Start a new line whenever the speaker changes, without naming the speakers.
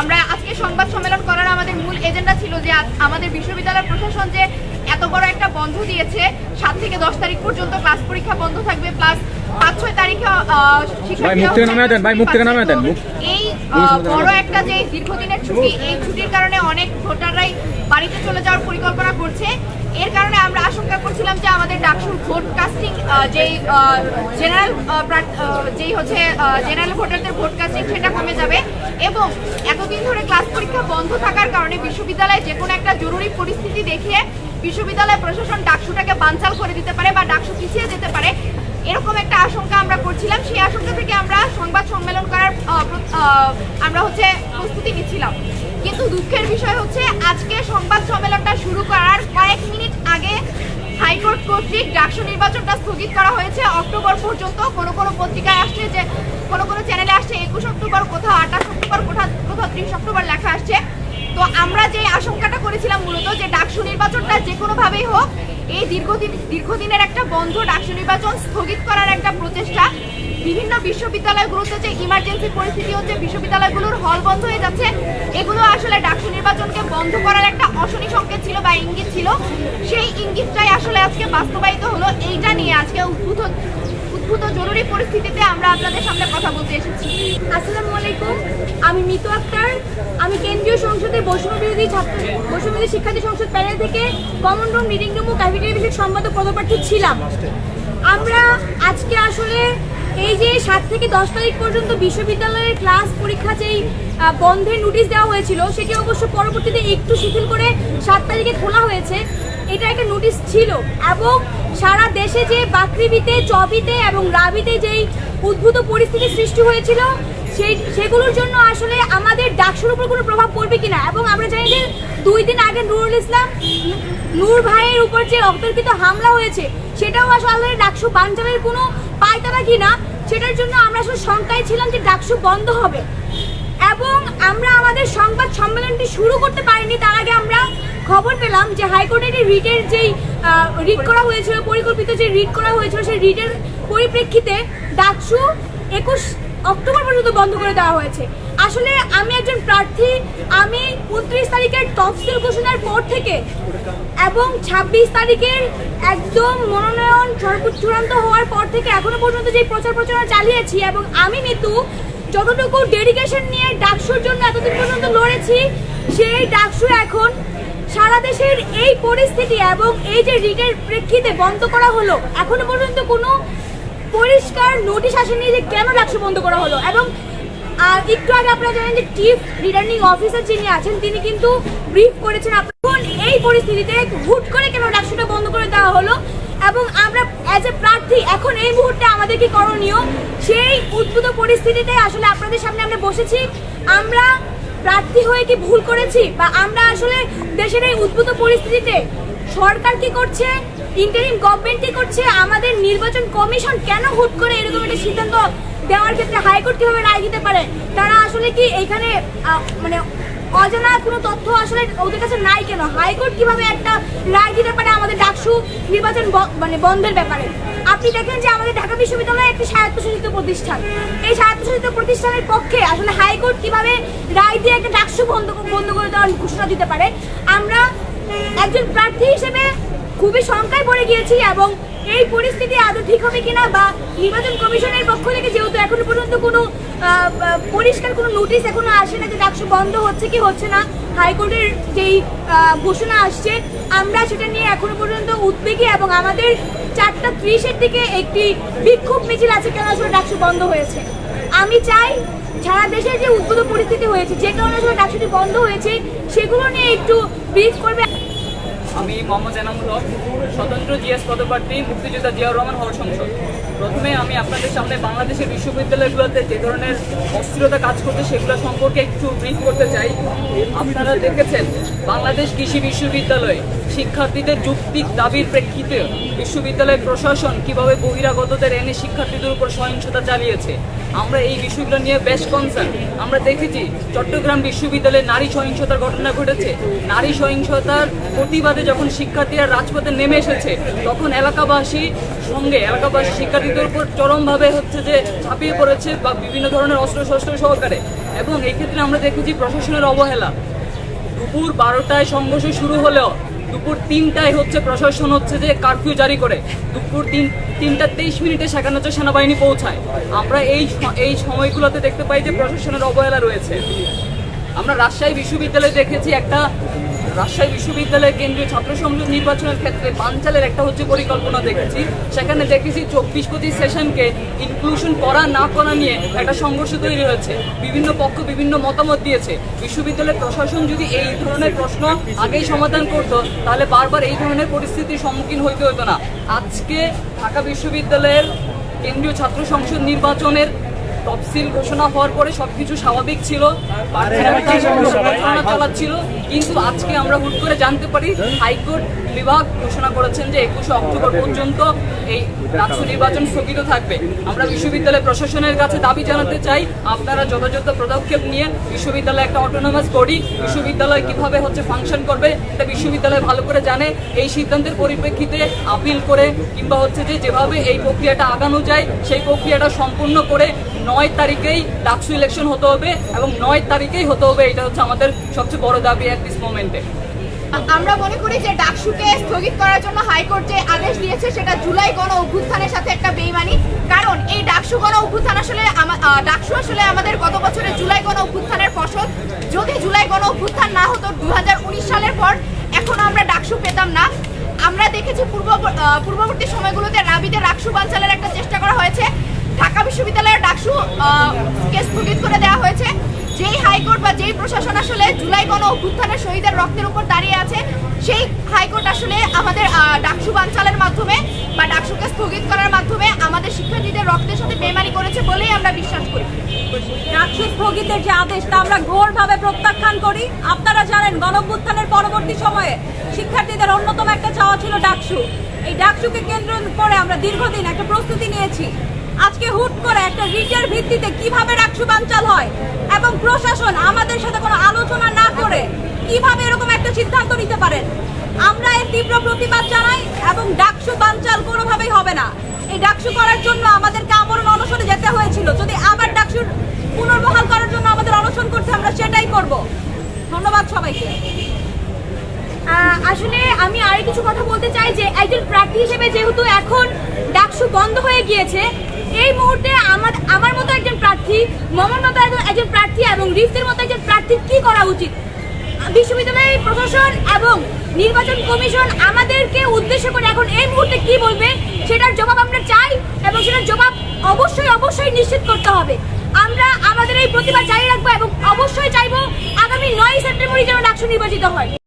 আমরা আজকে সংবাদ সম্মেলন করার আমাদের মূল এজেন্ডা ছিল যে আমাদের বিশ্ববিদ্যালয় প্রশাসন যে এত বড় একটা বন্ধ দিয়েছে সাত থেকে দশ তারিখ পর্যন্ত ক্লাস পরীক্ষা বন্ধ থাকবে প্লাস পাঁচ ছয় তারিখে এই বড় একটা যে দীর্ঘদিনের ছুটি এই ছুটির কারণে অনেক ভোটাররাই বাড়িতে চলে যাওয়ার পরিকল্পনা করছে। এর কারণে আমরা আশঙ্কা করছিলাম যে আমাদের ডাকসুর ভোট কাস্টিং যেই জেনারেল যেই হচ্ছে জেনারেল ভোটারদের ভোট কাস্টিং সেটা কমে যাবে। এবং এতদিন ধরে ক্লাস পরীক্ষা বন্ধ থাকার কারণে বিশ্ববিদ্যালয়ে যে কোনো একটা জরুরি পরিস্থিতি দেখিয়ে বিশ্ববিদ্যালয় প্রশাসন ডাকসুটাকে বানচাল করে দিতে পারে বা ডাকসু পিছিয়ে যেতে পারে, এরকম একটা আশঙ্কা আমরা করছিলাম। সেই আশঙ্কা থেকে আমরা সংবাদ সম্মেলন করার আমরা হচ্ছে প্রস্তুতি নিচ্ছিলাম। কিন্তু দুঃখের বিষয় হচ্ছে, আজকে সংবাদ সম্মেলনটা শুরু করার কয়েক মিনিট আগে হাইকোর্ট কর্তৃক ডাকসু নির্বাচনটা স্থগিত করা হয়েছে। অক্টোবর পর্যন্ত কোনো কোনো পত্রিকায় আসছে যে, কোনো কোনো চ্যানেলে আসছে একুশ অক্টোবর, কোথাও আঠাশ অক্টোবর, কোথাও কোথাও ত্রিশ অক্টোবর লেখা আসছে। তো আমরা যে আশঙ্কাটা করেছিলাম মূলত যে ডাকসু নির্বাচনটা যে কোনোভাবেই হোক, এই দীর্ঘদিন দীর্ঘদিনের একটা বন্ধ ডাকসু নির্বাচন স্থগিত করার একটা প্রচেষ্টা বিভিন্ন বিশ্ববিদ্যালয়গুলোতে যে ইমার্জেন্সি পরিস্থিতি হচ্ছে, বিশ্ববিদ্যালয়গুলোর হল বন্ধ হয়ে যাচ্ছে। এগুলো আসলে ডাকসু নির্বাচনকে বন্ধ করার একটা অশনি সংকেত ছিল বা ইঙ্গিত ছিল। সেই ইঙ্গিতটাই আসলে আজকে বাস্তবায়িত হলো। এইটা নিয়ে আজকে উদ্ভূত উদ্ভূত জরুরি পরিস্থিতিতে আমরা আপনাদের সামনে কথা বলতে এসেছি।
আসসালামু আলাইকুম। আমি মিতু আক্তার। আমি কেন্দ্রীয় সংসদে বৈষম্য বিরোধী ছাত্র বৈষম্য বিরোধী শিক্ষার্থী সংসদ প্যানেল থেকে কমন রুম রিডিং রুম ও ক্যাফেটেরিয়া বিষয়ক সম্পাদক পদপ্রার্থী ছিলাম। আমরা আজকে আসলে এই যে সাত থেকে দশ তারিখ পর্যন্ত বিশ্ববিদ্যালয়ের ক্লাস পরীক্ষা যেই বন্ধের নোটিশ দেওয়া হয়েছিল, সেটি অবশ্য পরবর্তীতে একটু শিথিল করে সাত তারিখে খোলা হয়েছে। এটা একটা নোটিশ ছিল এবং সারা দেশে যে বাকৃবিতে, চবিতে এবং রাবিতে যেই উদ্ভূত পরিস্থিতি সৃষ্টি হয়েছিল, সেই, সেগুলোর জন্য আসলে আমাদের ডাকসুর উপর কোনো প্রভাব পড়বে কিনা? এবং আমরা জানি যে দুই দিন আগে নুরুল ইসলাম, নূর ভাইয়ের উপর যে অতর্কিত হামলা হয়েছে, সেটাও আসলে ডাকসু বাঞ্চালের কোনো পায়তারা কিনা সেটার জন্য আমরা আসলে শঙ্কায় ছিলাম যে ডাকসু বন্ধ হবে। এবং আমরা আমাদের সংবাদ সম্মেলনটি শুরু করতে পারিনি, তার আগে আমরা খবর পেলাম যে হাইকোর্টের রিটের যেই রিট করা হয়েছিল, পরিকল্পিত যে রিট করা হয়েছিল, সেই রিটের পরিপ্রেক্ষিতে ডাকসু একুশ অক্টোবর পর্যন্ত বন্ধ করে দেওয়া হয়েছে। আসলে আমি একজন প্রার্থী, আমি উনত্রিশ তারিখের তফসিল ঘোষণার পর থেকে এবং ছাব্বিশ তারিখের একদম মনোনয়ন চূড়ান্ত হওয়ার পর থেকে এখনও পর্যন্ত যে প্রচার প্রচারণা চালিয়েছি এবং আমি মিতু যতটুকু ডেডিকেশন নিয়ে ডাকসুর জন্য এতদিন পর্যন্ত লড়েছি, সেই ডাকসু এখন সারা দেশের এই পরিস্থিতি এবং এই যে রিটের প্রেক্ষিতে বন্ধ করা হলো, এখনও পর্যন্ত কোনো পরিষ্কার নোটিশ আসেনি যে কেন ডাকসু বন্ধ করা হলো এবং আর একটু আগে আপনারা জানেন যে চিফ রিটার্নিং অফিসার যিনি আছেন, তিনি কিন্তু ব্রিফ করেছেন এখন এই পরিস্থিতিতে হুট করে কেন ডাকসুটা বন্ধ করে দেওয়া হলো? এবং আমরা অ্যাজ এ প্রার্থী এখন এই মুহূর্তে আমাদের কি করণীয়? সেই উদ্ভূত পরিস্থিতিতে আসলে আপনাদের সামনে আমরা বসেছি। আমরা প্রার্থী হয়ে কি ভুল করেছি? বা আমরা আসলে দেশের এই উদ্ভূত পরিস্থিতিতে সরকার কি করছে? ইন্টারিম গভর্নমেন্ট কি করছে? আমাদের নির্বাচন কমিশন কেন হুট করে এরকম একটা সিদ্ধান্ত দেওয়ার ক্ষেত্রে হাইকোর্ট কীভাবে রায় দিতে পারে? তারা আসলে কি আহ, মানে অজানা কোনো তথ্য আসলে ওদের কাছে নাই কেন? হাইকোর্ট কীভাবে একটা রায় দিতে পারে আমাদের ডাকসু নির্বাচন মানে বন্ধের ব্যাপারে? আপনি দেখেন যে আমাদের ঢাকা বিশ্ববিদ্যালয় একটি স্বায়ত্তশাসিত প্রতিষ্ঠান। এই স্বায়ত্তশাসিত প্রতিষ্ঠানের পক্ষে আসলে হাইকোর্ট কীভাবে রায় দিয়ে একটা ডাকসু বন্ধ বন্ধ করে দেওয়ার ঘোষণা দিতে পারে? আমরা একজন প্রার্থী হিসেবে খুবই শঙ্কায় পড়ে গিয়েছি এবং এই পরিস্থিতি আদৌ ঠিক হবে কিনা বা নির্বাচন কমিশনের পক্ষ থেকে যেহেতু এখনও পর্যন্ত কোনো পরিষ্কার কোনো নোটিশ এখনও আসে না যে ডাকসু বন্ধ হচ্ছে কি হচ্ছে না, হাইকোর্টের যেই ঘোষণা আসছে, আমরা সেটা নিয়ে এখনও পর্যন্ত উদ্বেগী এবং আমাদের চারটা ত্রিশের দিকে একটি বিক্ষোভ মিছিল আছে কেন আসলে ডাকসু বন্ধ হয়েছে। আমি চাই সারা দেশের যে উদ্ভূত পরিস্থিতি হয়েছে, যে কারণে আসলে ডাকসুটি বন্ধ হয়েছে, সেগুলো নিয়ে একটু ব্রিফ করবে।
আমি মোহাম্মদ এনামুল হক, স্বতন্ত্র জিএস পদপ্রার্থী, মুক্তিযোদ্ধা জিয়াউর রহমান হল সংসদ। প্রথমে আমি আপনাদের সামনে বাংলাদেশের বিশ্ববিদ্যালয়গুলোতে যে ধরনের অস্থিরতা কাজ করছে সেগুলো সম্পর্কে একটু ব্রিফ করতে চাই। আপনারা দেখেছেন, বাংলাদেশ কৃষি বিশ্ববিদ্যালয় শিক্ষার্থীদের যুক্তিক দাবির প্রেক্ষিতে বিশ্ববিদ্যালয় প্রশাসন কীভাবে বহিরাগতদের এনে শিক্ষার্থীদের উপর সহিংসতা চালিয়েছে? আমরা এই বিষয়গুলো নিয়ে বেশ কনসার্ন আমরা দেখেছি, চট্টগ্রাম বিশ্ববিদ্যালয়ে নারী সহিংসতার ঘটনা ঘটেছে। নারী সহিংসতার প্রতিবাদে যখন শিক্ষার্থীরা রাজপথে নেমে এসেছে, তখন এলাকাবাসী সঙ্গে এলাকাবাসী শিক্ষার্থীদের উপর চরমভাবে হচ্ছে যে ঝাঁপিয়ে পড়েছে বা বিভিন্ন ধরনের অস্ত্র শস্ত্র সহকারে। এবং এই ক্ষেত্রে আমরা দেখেছি প্রশাসনের অবহেলা। দুপুর বারোটায় সংঘর্ষ শুরু হলেও দুপুর তিনটায় হচ্ছে প্রশাসন হচ্ছে যে কারফিউ জারি করে। দুপুর তিন, তিনটা তেইশ মিনিটে সেখানে হচ্ছে সেনাবাহিনী পৌঁছায়। আমরা এই এই সময়গুলোতে দেখতে পাই যে প্রশাসনের অবহেলা রয়েছে। আমরা রাজশাহী বিশ্ববিদ্যালয়ে দেখেছি একটা রাজশাহী বিশ্ববিদ্যালয়ের কেন্দ্রীয় ছাত্র সংসদ নির্বাচনের ক্ষেত্রে পাঞ্চালের একটা হচ্ছে পরিকল্পনা দেখেছি। সেখানে দেখেছি চব্বিশ পঁচিশ সেশনকে ইনক্লুশন করা, না করা নিয়ে একটা সংঘর্ষ তৈরি হয়েছে। বিভিন্ন পক্ষ বিভিন্ন মতামত দিয়েছে। বিশ্ববিদ্যালয়ের প্রশাসন যদি এই ধরনের প্রশ্ন আগেই সমাধান করতো, তাহলে বারবার এই ধরনের পরিস্থিতির সম্মুখীন হইতে হতো না। আজকে ঢাকা বিশ্ববিদ্যালয়ের কেন্দ্রীয় ছাত্র সংসদ নির্বাচনের তফসিল ঘোষণা হওয়ার পরে সবকিছু স্বাভাবিক ছিল। চালাচ্ছিল। কিন্তু আজকে আমরা হুট করে জানতে পারি হাইকোর্ট বিভাগ ঘোষণা করেছেন যে একুশে অক্টোবর পর্যন্ত এই ডাকসু নির্বাচন স্থগিত থাকবে। আমরা বিশ্ববিদ্যালয় প্রশাসনের কাছে দাবি জানাতে চাই আপনারা যথাযথ পদক্ষেপ নিয়ে বিশ্ববিদ্যালয় একটা অটোনমাস বডি বিশ্ববিদ্যালয় কীভাবে হচ্ছে ফাংশন করবে এটা বিশ্ববিদ্যালয় ভালো করে জানে। এই সিদ্ধান্তের পরিপ্রেক্ষিতে আপিল করে কিংবা হচ্ছে যে যেভাবে এই প্রক্রিয়াটা আগানো যায় সেই প্রক্রিয়াটা সম্পূর্ণ করে নয় তারিখেই ডাকসু ইলেকশন হতে হবে এবং নয় তারিখেই হতে হবে, এটা হচ্ছে আমাদের সবচেয়ে বড় দাবি অ্যাট দিস মোমেন্টে
আমরা মনে করি যে ডাকসুকে স্থগিত করার জন্য হাইকোর্ট যে আদেশ দিয়েছে, সেটা জুলাই গণ অভ্যুত্থানের সাথে একটা বেইমানি। কারণ এই ডাকসু গণ অভ্যুত্থান আসলে ডাকসু আসলে আমাদের গত বছরের জুলাই গণ অভ্যুত্থানের ফসল। যদি জুলাই গণ অভ্যুত্থান না হতো দু হাজার উনিশ সালের পর এখন আমরা ডাকসু পেতাম না। আমরা দেখেছি পূর্ব পূর্ববর্তী সময়গুলোতে রাবিতে ডাকসু বাঞ্চালের একটা চেষ্টা করা হয়েছে। ঢাকা বিশ্ববিদ্যালয়ের ডাকসু আহ, কে স্থগিত করে দেওয়া হয়েছে। যেই হাইকোর্ট বা যেই প্রশাসন আসলে জুলাই গণ অভ্যুত্থানের শহীদের রক্তের উপর দাঁড়িয়ে আছে সেই হাইকোর্ট আসলে আমাদের ডাকসু বানচালের মাধ্যমে বা ডাকসুকে স্থগিত করার মাধ্যমে আমাদের শিক্ষার্থীদের রক্তের সাথে বেমানি করেছে বলেই আমরা বিশ্বাস করি।
ডাকসু স্থগিতের যে আদেশ তা আমরা ঘোরভাবে প্রত্যাখ্যান করি। আপনারা জানেন গণভ্যুত্থানের পরবর্তী সময়ে শিক্ষার্থীদের অন্যতম একটা চাওয়া ছিল ডাকসু। এই ডাকসুকে কেন্দ্র করে আমরা দীর্ঘদিন একটা প্রস্তুতি নিয়েছি। আজকে হুট করে একটা রিটের ভিত্তিতে কীভাবে ডাকসু বানচাল হয় এবং প্রশাসন আমাদের সাথে কোনো আলোচনা না করে কীভাবে এরকম একটা সিদ্ধান্ত নিতে পারেন আমরা এর তীব্র প্রতিবাদ জানাই এবং ডাকসু বাঞ্চাল কোনোভাবেই হবে না। এই ডাকসু করার জন্য আমাদেরকে আমরণ অনশনে যেতে হয়েছিল। যদি আবার ডাকসুর পুনর্বহাল করার জন্য আমাদের অনশন করতে আমরা সেটাই করব। ধন্যবাদ সবাইকে। আসলে আমি আর কিছু কথা বলতে চাই যে, একজন প্রার্থী হিসেবে যেহেতু এখন ডাকসু বন্ধ হয়ে গিয়েছে এই মুহূর্তে আমার আমার মতো একজন প্রার্থী, মমর মতো একজন- প্রার্থী এবং রিফতের মতো একজন প্রার্থীর কি করা উচিত? বিশ্ববিদ্যালয়ের প্রশাসন এবং নির্বাচন কমিশন আমাদেরকে উদ্দেশ্য করে এখন এই মুহূর্তে কি বলবে, সেটার জবাব আমরা চাই এবং সেটার জবাব অবশ্যই অবশ্যই নিশ্চিত করতে হবে। আমরা আমাদের এই প্রতিবাদ জারি রাখব এবং অবশ্যই চাইব আগামী নয় সেপ্টেম্বরই যেন ডাকসু নির্বাচিত হয়।